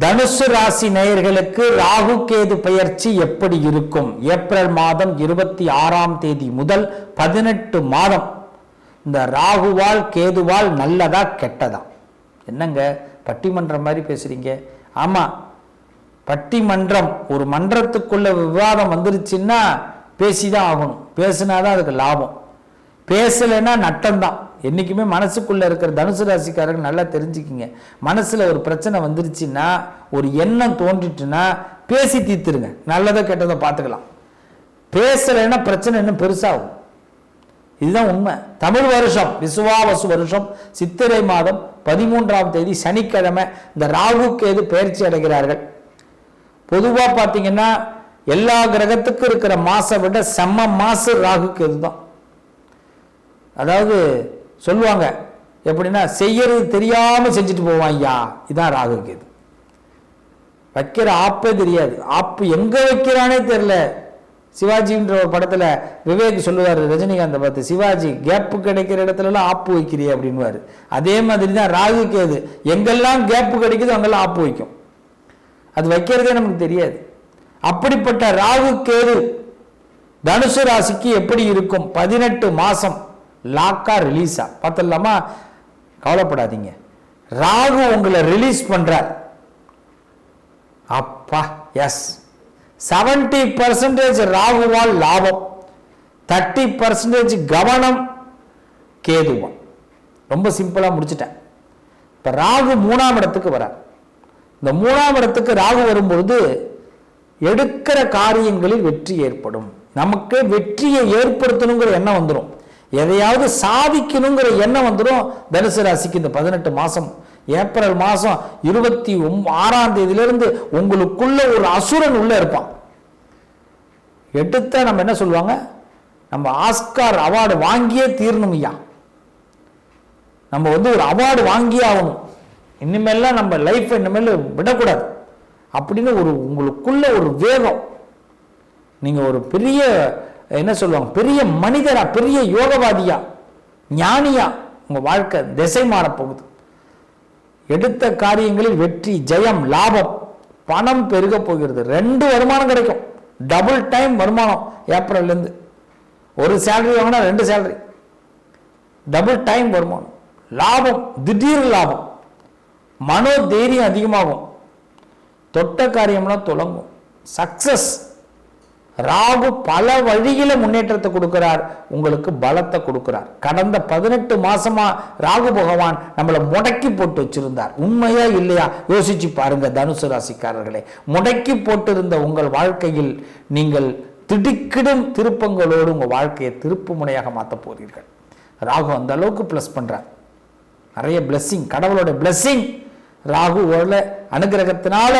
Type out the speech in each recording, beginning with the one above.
தனுசு ராசி நேயர்களுக்கு ராகு கேது பெயர்ச்சி எப்படி இருக்கும்? ஏப்ரல் மாதம் இருபத்தி ஆறாம் தேதி முதல் பதினெட்டு மாதம். இந்த ராகுவால் கேதுவால் நல்லதா கெட்டதா? என்னங்க? பட்டிமன்றம் மாதிரி பேசுறீங்க. ஆமா. பட்டிமன்றம் ஒரு மன்றத்துக்குள்ள விவாதம் வந்துருச்சுன்னா பேசிதான் ஆகணும். பேசினாதான் அதுக்கு லாபம். பேசலைன்னா நட்டம்தான். என்றைக்குமே மனசுக்குள்ளே இருக்கிற தனுசு ராசிக்காரர்கள் நல்லா தெரிஞ்சுக்கிங்க. மனசில் ஒரு பிரச்சனை வந்துருச்சுன்னா ஒரு எண்ணம் தோன்றிட்டுன்னா பேசி தீர்த்துருங்க. நல்லதோ கெட்டதோ பார்த்துக்கலாம் பேசலைன்னா பிரச்சனை இன்னும் பெருசாகும். இதுதான் உண்மை. தமிழ் வருஷம் விசுவாவசு வருஷம் சித்திரை மாதம் பதிமூன்றாம் தேதி சனிக்கிழமை இந்த ராகு கேது பயிற்சி அடைகிறார்கள். பொதுவாக பார்த்தீங்கன்னா எல்லா கிரகத்துக்கும் இருக்கிற மாசை விட செம்ம மாசு ராகு கேது தான் அதாவது சொல்லுவாங்க. எப்படின்னா செய்யறது தெரியாம செஞ்சுட்டு போவான் ஐயா இதான் ராகு கேது. வைக்கிற ஆப்பே தெரியாது. ஆப்பு எங்க வைக்கிறானே தெரியல. சிவாஜின்ற ஒரு படத்துல விவேக் சொல்லுவார் ரஜினிகாந்தை பார்த்து சிவாஜி கேப்பு கிடைக்கிற இடத்துலலாம் ஆப்பு வைக்கிறியே அப்படின்னுவாரு. அதே மாதிரி தான் ராகு கேது. எங்கெல்லாம் கேப்பு கிடைக்குதோ அங்கெல்லாம் ஆப்பு வைக்கும். அது வைக்கிறதே நமக்கு தெரியாது. அப்படிப்பட்ட ராகு கேது தனுசு ராசிக்கு எப்படி இருக்கும்? பதினெட்டு மாசம். லாக்கா ரிலீஸா பார்த்துடலாமா? கவலைப்படாதீங்க. ராகு உங்களை ரிலீஸ் பண்றார். அப்பா எஸ் செவன்டி பர்சன்டேஜ் ராகுவால் லாபம். தேர்ட்டி பர்சன்டேஜ் கவனம் கேதுவா ரொம்ப சிம்பிளாக முடிச்சிட்டேன். இப்போ ராகு மூணாம் இடத்துக்கு வரார். இந்த மூணாம் இடத்துக்கு ராகு வரும்பொழுது எடுக்கிற காரியங்களில் வெற்றி ஏற்படும். நமக்கு வெற்றியை ஏற்படுத்தணுங்கிற எண்ணம் வந்துடும் எதையாவது சாதிக்கணுங்கிற எண்ணம் வந்துடும் தனுசு ராசிக்கு இந்த பதினெட்டு மாதம் ஏப்ரல் மாதம் இருபத்தி ஒம் ஆறாம் தேதியிலிருந்து உங்களுக்குள்ள ஒரு அசுரன் உள்ளே இருப்பான். எடுத்த நம்ம என்ன சொல்லுவாங்க? நம்ம ஆஸ்கார் அவார்டு வாங்கியே தீரணும் ஐயா. நம்ம வந்து ஒரு அவார்டு வாங்கியே ஆகணும். இனிமேல்லாம் நம்ம லைஃப் இனிமேல் விடக்கூடாது. அப்படின்னு ஒரு உங்களுக்குள்ள ஒரு வேகம். நீங்கள் ஒரு பெரிய என்ன சொல்லுவாங்க? பெரிய மனிதரா பெரிய யோகவாதியா ஞானியா? உங்க வாழ்க்கை திசை மாறப்போகுது எடுத்த காரியங்களில் வெற்றி ஜெயம் லாபம் பணம் பெருக போகிறது. ரெண்டு வருமானம் கிடைக்கும். டபுள் டைம் வருமானம் ஏப்ரல்ல இருந்து ஒரு சேலரி வாங்கினா ரெண்டு சேலரி டபுள் டைம் வருமானம். லாபம் திடீர் லாபம். மனோ தைரியம் அதிகமாகும். தொட்ட காரியம்னா தொடங்கும் சக்சஸ் ராகு பல வழியில முன்னேற்றத்தை கொடுக்கிறார். உங்களுக்கு பலத்தை கொடுக்கிறார். கடந்த பதினெட்டு மாசமா ராகு பகவான் நம்மளை முடக்கி போட்டு வச்சிருந்தார். உண்மையா இல்லையா? யோசிச்சு பாருங்க தனுசு ராசிக்காரர்களே. முடக்கி போட்டிருந்த உங்கள் வாழ்க்கையில் நீங்கள் திடுக்கிடும் திருப்பங்களோடு உங்க வாழ்க்கையை திருப்பு முனையாக மாற்ற போறீர்கள். ராகு அந்த அளவுக்கு ப்ளஸ் பண்றார். நிறைய பிளஸ்ஸிங் கடவுளோட பிளஸ்ஸிங் ராகுவோட அனுகிரகத்தினால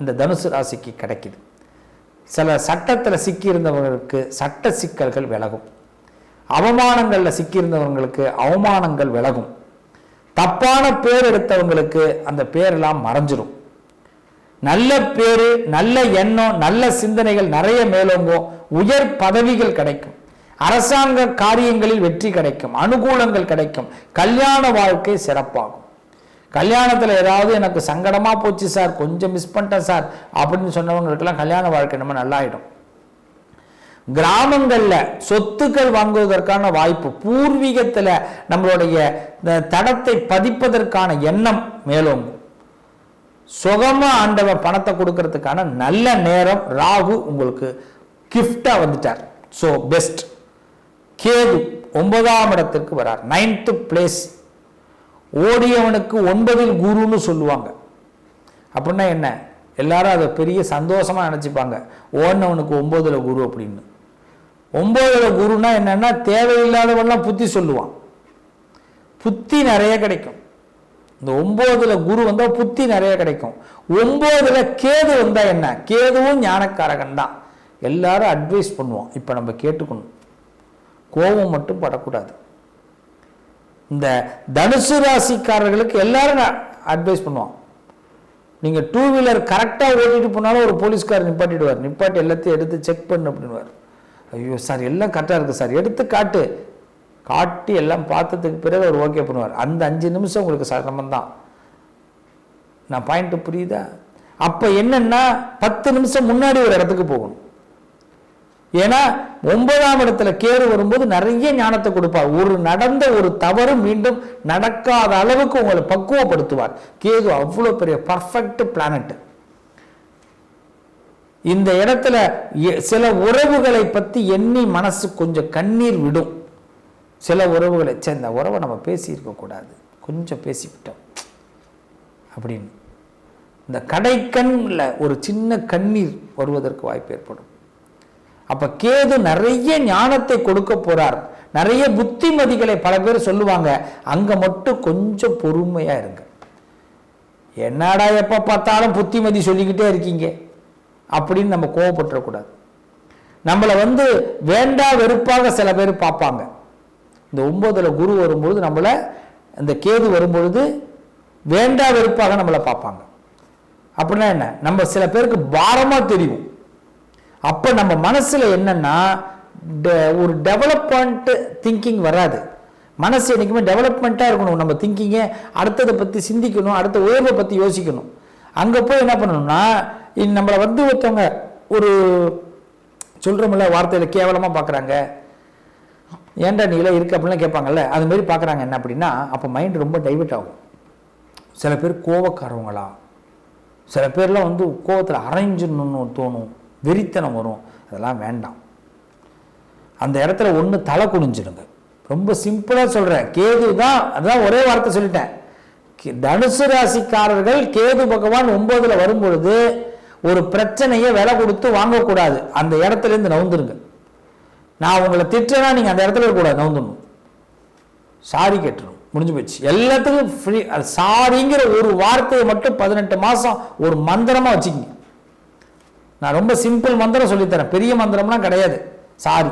இந்த தனுசு ராசிக்கு கிடைக்குது. சில சட்டத்தில் சிக்கியிருந்தவர்களுக்கு சட்ட சிக்கல்கள் விலகும். அவமானங்களில் சிக்கியிருந்தவங்களுக்கு அவமானங்கள் விலகும். தப்பான பேர் எடுத்தவங்களுக்கு அந்த பேரெல்லாம் மறைஞ்சிடும் நல்ல பேர் நல்ல எண்ணம் நல்ல சிந்தனைகள் நிறைய மேலோங்கும். உயர் பதவிகள் கிடைக்கும். அரசாங்க காரியங்களில் வெற்றி கிடைக்கும். அனுகூலங்கள் கிடைக்கும். கல்யாண வாழ்க்கை சிறப்பாகும். கல்யாணத்தில் ஏதாவது எனக்கு சங்கடமாக போச்சு சார் கொஞ்சம் மிஸ் பண்ணிட்டேன் சார் அப்படின்னு சொன்னவங்களுக்கெல்லாம் கல்யாண வாழ்க்கை நம்ம நல்லாயிடும். கிராமங்களில் சொத்துக்கள் வாங்குவதற்கான வாய்ப்பு பூர்வீகத்தில் நம்மளுடைய இந்த தடத்தை பதிப்பதற்கான எண்ணம் மேலோங்கும். சுகமாக ஆண்டவன் பணத்தை கொடுக்கறதுக்கான நல்ல நேரம் ராகு உங்களுக்கு கிஃப்டாக வந்துட்டார். ஸோ பெஸ்ட் கேது ஒன்பதாம் இடத்திற்கு வரார். நைன்த்து பிளேஸ் ஓடியவனுக்கு ஒன்பதில் குருன்னு சொல்லுவாங்க. அப்படின்னா என்ன? எல்லாரும் அதை பெரிய சந்தோஷமா நினைச்சுப்பாங்க. ஓடினவனுக்கு ஒன்பதுல குரு அப்படின்னு. ஒன்பதுல குருன்னா என்னன்னா தேவையில்லாதவெல்லாம் புத்தி சொல்லுவான். புத்தி நிறைய கிடைக்கும். இந்த ஒன்பதுல குரு வந்தால் புத்தி நிறைய கிடைக்கும். ஒன்பதுல கேது வந்தால் என்ன? கேதுவும் ஞானக்காரகன் தான். எல்லாரும் அட்வைஸ் பண்ணுவோம் இப்போ நம்ம கேட்டுக்கணும். கோபம் மட்டும் படக்கூடாது. இந்த தனுசு ராசிக்காரர்களுக்கு எல்லாரும் அட்வைஸ் பண்ணுவோம் நீங்கள் டூ வீலர் கரெக்டாக ஓட்டிட்டு போனாலும் ஒரு போலீஸ்கார் நிப்பாட்டிடுவார். நிப்பாட்டி எல்லாத்தையும் எடுத்து செக் பண்ணு அப்படின்வார் ஐயோ சார் எல்லாம் கரெக்டாக இருக்குது சார். எடுத்து காட்டு. காட்டி எல்லாம் பார்த்ததுக்கு பிறகு அவர் ஓகே பண்ணுவார். அந்த அஞ்சு நிமிஷம் உங்களுக்கு சிரமம் தான் நான் பாயிண்ட்டு புரியுதா? அப்போ என்னென்னா பத்து நிமிஷம் முன்னாடி ஒரு இடத்துக்கு போகணும். ஏன்னா ஒன்பதாம் இடத்துல கேறு வரும்போது நிறைய ஞானத்தை கொடுப்பார். ஒரு நடந்த ஒரு தவறு மீண்டும் நடக்காத அளவுக்கு உங்களை பக்குவப்படுத்துவார். கேது அவ்வளோ பெரிய பர்ஃபெக்ட் பிளானட் இந்த இடத்துல எ- சில உறவுகளை பற்றி எண்ணி மனசு கொஞ்சம் கண்ணீர் விடும். சில உறவுகளை சே இந்த உறவை நம்ம பேசியிருக்க கூடாது. கொஞ்சம் பேசிவிட்டோம். அப்படின்னு. இந்த கடைக்கண்ணில் ஒரு சின்ன கண்ணீர் வருவதற்கு வாய்ப்பு ஏற்படும். அப்போ கேது நிறைய ஞானத்தை கொடுக்க போறார். நிறைய புத்திமதிகளை பல பேர் சொல்லுவாங்க. அங்கே மட்டும் கொஞ்சம் பொறுமையாக இருங்க. என்னடா எப்போ பார்த்தாலும் புத்திமதி சொல்லிக்கிட்டே இருக்கீங்க? அப்படின்னு நம்ம கோவப்பட்டுறக்கூடாது. நம்மளை வந்து வேண்டா வெறுப்பாக சில பேர் பார்ப்பாங்க. இந்த ஒம்போதில் குரு வரும்பொழுது நம்மளை இந்த கேது வரும்பொழுது வேண்டா வெறுப்பாக நம்மளை பார்ப்பாங்க. அப்படின்னா என்ன? நம்ம சில பேருக்கு பாரமாக தெரியும். அப்போ நம்ம மனசில் என்னன்னா டெ- ஒரு டெவலப்மெண்ட்டு திங்கிங் வராது. மனசு என்றைக்குமே டெவலப்மெண்ட்டாக இருக்கணும். நம்ம திங்கிங்கை அடுத்ததை பற்றி சிந்திக்கணும். அடுத்த உயர்வை பற்றி யோசிக்கணும். அங்கே போய் என்ன பண்ணணும்னா நம்மளை வந்து ஒருத்தவங்க ஒரு சொல்கிறோம்ல வார்த்தையில் கேவலமாக பார்க்குறாங்க ஏன்டா நீங்களே இருக்கு அப்படிலாம் கேட்பாங்கல்ல. அது மாதிரி பார்க்குறாங்க என்ன அப்படின்னா அப்போ மைண்ட் ரொம்ப டைவெர்ட் ஆகும். சில பேர் கோவக்காரவங்களா? சில பேர்லாம் வந்து கோவத்தில் அரைஞ்சிடணும்னு தோணும். வெறித்தனம் வரும். அதெல்லாம் வேண்டாம். அந்த இடத்துல ஒன்று தலை குனிஞ்சிடுங்க. ரொம்ப சிம்பிளாக சொல்கிறேன் கேது தான் அதுதான் ஒரே வார்த்தை சொல்லிட்டேன். தனுசு ராசிக்காரர்கள் கேது பகவான் ஒம்பதில் வரும்பொழுது ஒரு பிரச்சனையை விலை கொடுத்து வாங்கக்கூடாது. அந்த இடத்துலேருந்து நவுந்துருங்க. நான் உங்களை திட்டேன்னா நீங்கள் அந்த இடத்துல இருக்கக்கூடாது நவுந்துடணும். சாரி கேட்டுரும் முடிஞ்சு போச்சு. எல்லாத்துக்கும் ஃப்ரீ சாரிங்கிற ஒரு வார்த்தையை மட்டும் பதினெட்டு மாதம் ஒரு மந்திரமாக வச்சுக்கிங்க. நான் ரொம்ப சிம்பிள் மந்திரம் சொல்லித்தரேன். பெரிய மந்திரம்லாம் கிடையாது. சாரி.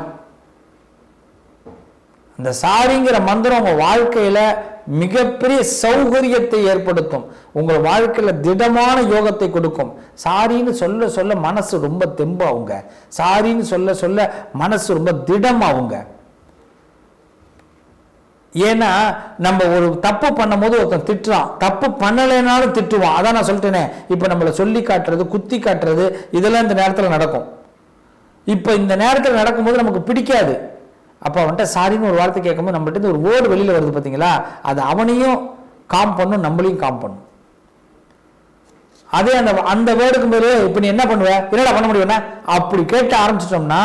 அந்த சாரிங்கிற மந்திரம் உங்கள் வாழ்க்கையில் மிகப்பெரிய சௌகரியத்தை ஏற்படுத்தும். உங்கள் வாழ்க்கையில் திடமான யோகத்தை கொடுக்கும். சாரின்னு சொல்ல சொல்ல மனசு ரொம்ப தெம்பாவுங்க சாரின்னு சொல்ல சொல்ல மனசு ரொம்ப திடமாகுங்க. ஏன்னா நம்ம ஒரு தப்பு பண்ணும்போது ஒருத்தன் திட்டுறான். தப்பு பண்ணலைனாலும் திட்டுவான். அதான் நான் சொல்லிட்டேனே. இப்போ நம்மளை சொல்லி காட்டுறது குத்தி காட்டுறது இதெல்லாம் இந்த நேரத்தில் நடக்கும். இப்போ இந்த நேரத்தில் நடக்கும்போது நமக்கு பிடிக்காது. அப்போ அவன்கிட்ட சாரின்னு ஒரு வார்த்தை கேட்கும்போது நம்மகிட்ட இருந்து ஒரு வேர்டு வெளியில் வருது பார்த்தீங்களா அது அவனையும் காம் பண்ணும் நம்மளையும் காம் பண்ணும். அதே அந்த அந்த வேர்டுக்கு பேர் இப்போ நீ என்ன பண்ணுவ? என்னடா பண்ண முடியும்னா அப்படி கேட்க ஆரம்பிச்சிட்டோம்னா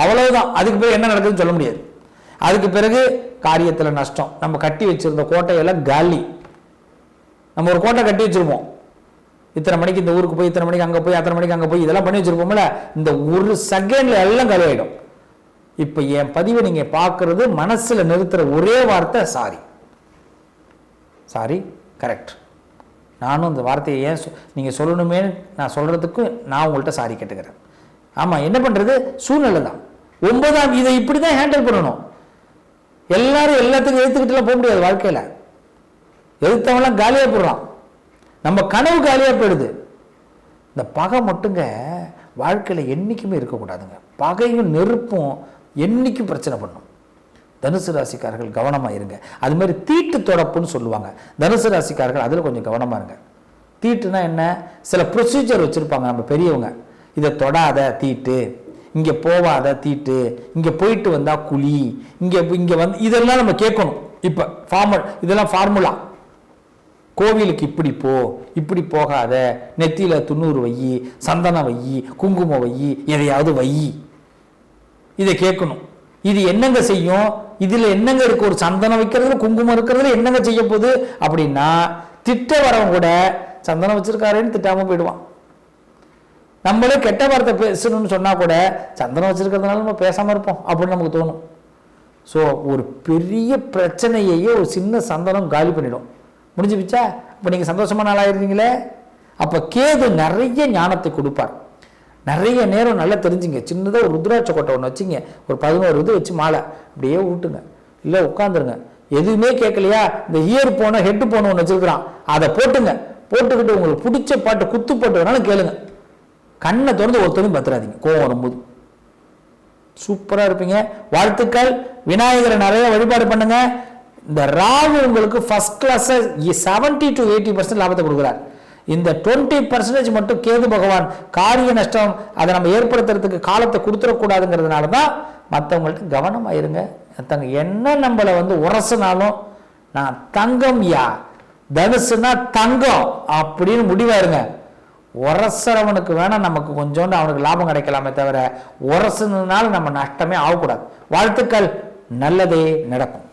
அவ்வளவுதான். அதுக்கு பேர் என்ன நடக்குதுன்னு சொல்ல முடியாது. அதுக்கு பிறகு காரியத்தில் நஷ்டம். நம்ம கட்டி வச்சிருந்த கோட்டையெல்லாம் காலி. நம்ம ஒரு கோட்டை கட்டி வச்சிருப்போம். இத்தனை மணிக்கு இந்த ஊருக்கு போய் இத்தனை மணிக்கு அங்கே போய் அத்தனை மணிக்கு அங்கே போய் இதெல்லாம் பண்ணி வச்சிருப்போம்ல இந்த ஒரு செகண்ட்ல எல்லாம் கழுவாயிடும் இப்போ என் பதிவை நீங்கள் பார்க்கறது மனசில் நிறுத்துற ஒரே வார்த்தை சாரி சாரி கரெக்ட் நானும் இந்த வார்த்தையை ஏன் நீங்கள் சொல்லணுமே நான் சொல்கிறதுக்கு நான் உங்கள்கிட்ட சாரி கேட்டுக்கிறேன். ஆமாம் என்ன பண்ணுறது சூழ்நிலை தான். ஒன்பதாம் இதை இப்படி தான் ஹேண்டில் பண்ணணும். எல்லாரும் எல்லாத்துக்கும் எதிர்த்துக்கிட்டுலாம் போக முடியாது வாழ்க்கையில். எதிர்த்தவங்களாம் காலியாக போடுறான். நம்ம கனவு காலியாக போயிடுது. இந்த பகை மட்டுங்க வாழ்க்கையில் என்றைக்குமே இருக்கக்கூடாதுங்க பகையும் நெருப்பும் என்றைக்கும் பிரச்சனை பண்ணும். தனுசு ராசிக்காரர்கள் கவனமாக இருங்க. அது மாதிரி தீட்டு தொடப்புன்னு சொல்லுவாங்க. தனுசு ராசிக்காரர்கள் அதில் கொஞ்சம் கவனமாக இருங்க. தீட்டுனா என்ன? சில ப்ரொசீஜர் வச்சுருப்பாங்க நம்ம பெரியவங்க. இதை தொடாத தீட்டு. இங்கே போவாத தீட்டு. இங்கே போயிட்டு வந்தால் குழி. இங்கே இங்கே வந்து இதெல்லாம் நம்ம கேட்கணும். இப்போ ஃபார்மல் இதெல்லாம் ஃபார்முலா கோவிலுக்கு இப்படி போ. இப்படி போகாத. நெத்தியில் துண்ணூறு வையி சந்தனம் வையி குங்குமம் வையி எதையாவது வையி இதை கேட்கணும். இது என்னங்க செய்யும்? இதில் என்னங்க இருக்குது ஒரு சந்தனம் வைக்கிறதுல குங்குமம் இருக்கிறதுல என்னங்க செய்ய போகுது? அப்படின்னா திட்ட வரவன் கூட சந்தனம் வச்சுருக்காருன்னு திட்டாமல் போயிடுவான். நம்மளே கெட்ட வார்த்தை பேசணும்னு சொன்னால் கூட சந்தனம் வச்சிருக்கிறதுனால நம்ம பேசாமல் இருப்போம் அப்படின்னு நமக்கு தோணும். ஸோ ஒரு பெரிய பிரச்சனையையே ஒரு சின்ன சந்தனம் காலி பண்ணிடும். முடிஞ்சு பிச்சா இப்போ நீங்கள் சந்தோஷமான ஆளாயிருந்தீங்களே அப்போ கேது நிறைய ஞானத்தை கொடுப்பார். நிறைய நேரம் நல்லா தெரிஞ்சுங்க. சின்னதாக ஒரு ருத்ராட்ச கொட்டை ஒன்று வச்சுங்க. ஒரு பதினோரு இது வச்சு மாலை. அப்படியே விட்டுங்க இல்லை உட்காந்துருங்க எதுவுமே கேட்கலையா? இந்த இயர் போன ஹெட் போன ஒன்று வச்சுருக்கிறான். அதை போட்டுங்க. போட்டுக்கிட்டு உங்களுக்கு பிடிச்ச பாட்டு குத்து பாட்டு வேணாலும் கேளுங்க. கண்ணை திறந்து ஒருத்தரும் பத்துறாதீங்க கோவம் வரும்போது. சூப்பராக இருப்பீங்க. வாழ்த்துக்கள். விநாயகரை நிறைய வழிபாடு பண்ணுங்க. இந்த ராகு உங்களுக்கு first class seventy to eighty percent லாபத்தை கொடுக்குறார். இந்த டுவெண்ட்டி பர்சன்டேஜ் மட்டும் கேது பகவான் காரிய நஷ்டம் அதை நம்ம ஏற்படுத்துறதுக்கு காலத்தை கொடுத்துடக்கூடாதுங்கிறதுனால தான் மற்றவங்கள்ட்ட கவனமாக இருங்க. மத்தவங்க என்ன நம்மளை வந்து உரசுனாலும் நான் தங்கம் யா? தனுசுனா தங்கம் அப்படின்னு முடிவாயிருங்க உரசுறவனுக்கு வேணால் நமக்கு கொஞ்சோண்டு அவனுக்கு லாபம் கிடைக்கலாமே தவிர உரசுனதுனால நம்ம நஷ்டமே ஆகக்கூடாது. வாழ்த்துக்கள். நல்லதே நடக்கும்.